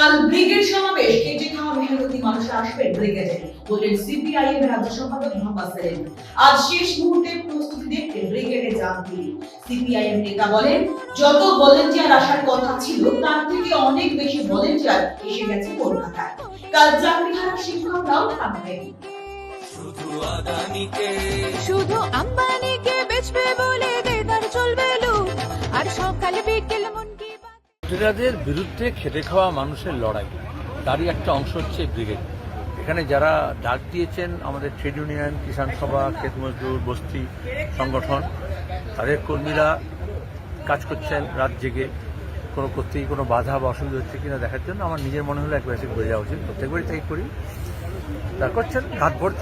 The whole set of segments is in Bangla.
কাল ব্রিগেড সমাবেশ কেটে খাওয়া মেহনতি মানুষ আসবেন ব্রিগেডে। বললেন সিপিআইএম রাজ্য সম্পাদক মোহাম্মদ সেলিম। আজ শেষ মুহূর্তে প্রস্তুতি দেখতে ব্রিগেডে যান তিনি। সিপিআইএম নেতা বলেন যত ভলেন্টিয়ার আসার কথা ছিল তার থেকে অনেক বেশি ভলেন্টিয়ার এসে গেছে কলকাতায়। কাল চাকরিহারা শিক্ষকরাও থাকবেন। শুধু আদানিকে শুধু আম্বানিকে বেচবে বলে দেদার চলবে আর সকাল বিকেল মন লুটেরাদের বিরুদ্ধে খেটে খাওয়া মানুষের লড়াই। তারই একটা অংশ হচ্ছে ব্রিগেড। এখানে যারা ডাক দিয়েছেন আমাদের ট্রেড ইউনিয়ন, কিষাণ সভা, ক্ষেত মজদুর, বস্তি সংগঠন, তাদের কর্মীরা কাজ করছেন রাত জেগে। কোনো করতেই কোনো বাধা বা অসুবিধা হচ্ছে কিনা দেখার জন্য আমার নিজের মনে হলো একবার এসে ঘুরে যাওয়া উচিত। প্রত্যেকবারই তাই করি। তা করছেন রাত ভোর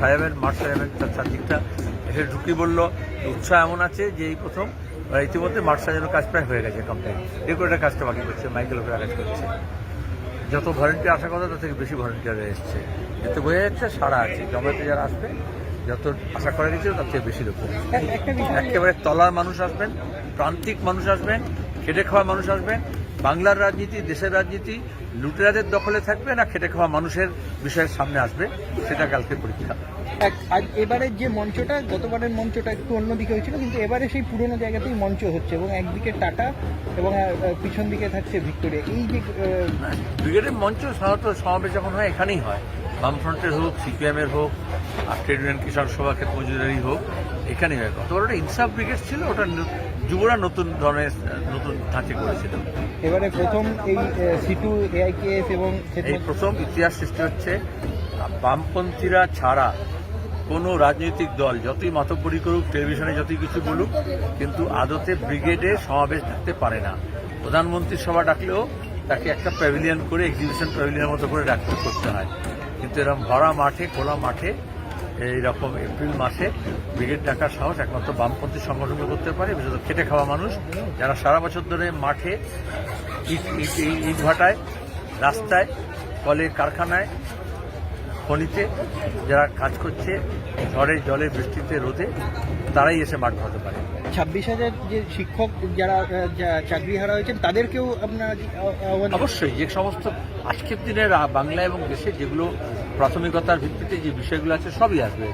সাহেবের, মাঠ সাহেবের, তার চারদিকটা এসে ঢুকি বলল, উৎসাহ এমন আছে যে এই প্রথম ইতিমধ্যে মাঠ সাজানোর কাজ প্রায় হয়ে গেছে কমপ্লিট ডেকোরেটার কাজটা বাকি করছে মাইকেল লোকেরা কাজ করছে। যত ভলেন্টিয়ার আসার কথা তার থেকে বেশি ভলেন্টিয়ার এসছে। এতে বোঝা যাচ্ছে সারা আছে জমাতে যারা আসবে যত আশা করা গেছিল তার থেকে বেশি লোক একেবারে তলার মানুষ আসবেন প্রান্তিক মানুষ আসবেন খেটে খাওয়া মানুষ আসবেন বাংলার রাজনীতি দেশের রাজনীতি লুটেরাদের দখলে থাকবে না খেটে খাওয়া মানুষের বিষয়ের সামনে আসবে? সেটা কালকে পরীক্ষা। এবারের যে মঞ্চটা গতবারের মঞ্চটা একটু অন্যদিকে হয়েছিল কিন্তু এবারে সেই পুরোনো জায়গাতেই মঞ্চ হচ্ছে এবং একদিকে টাটা এবং পিছন দিকে থাকছে ভিক্টোরিয়া। এই যে ব্রিগেডের মঞ্চ সাধারণত সমাবেশ যখন হয় এখানেই হয়। বামফ্রন্টের হোক সিপিএমের হোক আর ট্রেড ইউনিয়ন কিষাণ সভা ক্ষেত মজুরি হোক এখানেই হয় গতবার ওটা ইনসাফ ব্রিগেড ছিল ওটা যুবরা নতুন ধরনের নতুন ধাঁচে করেছিল। এবারে প্রথম এই সিটু এআইকেএস এবং এই প্রথম ইতিহাস সৃষ্টি হচ্ছে বামপন্থীরা ছাড়া কোনো রাজনৈতিক দল যতই মাতব্বরি করুক টেলিভিশনে যতই কিছু বলুক কিন্তু আদতে ব্রিগেডে সমাবেশ থাকতে পারে না। প্রধানমন্ত্রী সভা ডাকলেও তাকে একটা প্যাভিলিয়ন করে এক্সিবিশন প্যাভিলিয়নের মতো করে ডাকতে করতে হয়। কিন্তু এরকম ভরা মাঠে খোলা মাঠে এইরকম এপ্রিল মাসে ব্রিগেড ডাকার সাহস একমাত্র বামপন্থী সংগঠনকে করতে পারে, বিশেষত খেটে খাওয়া মানুষ, যারা সারা বছর ধরে মাঠে ইট ভাটায়, রাস্তায়, কলের কারখানায়, খনিতে যারা কাজ করছে ঝড়ে জলে বৃষ্টিতে, রোদে, তারাই এসে মাঠ ধরতে পারে। ছাব্বিশ হাজার যে শিক্ষক যারা চাকরি হারা হয়েছেন, তাদেরকেও আপনার অবশ্যই, যে সমস্ত আজকের দিনে বাংলা এবং দেশে যেগুলো প্রাথমিকতার ভিত্তিতে যে বিষয়গুলো আছে, সবই আসবে।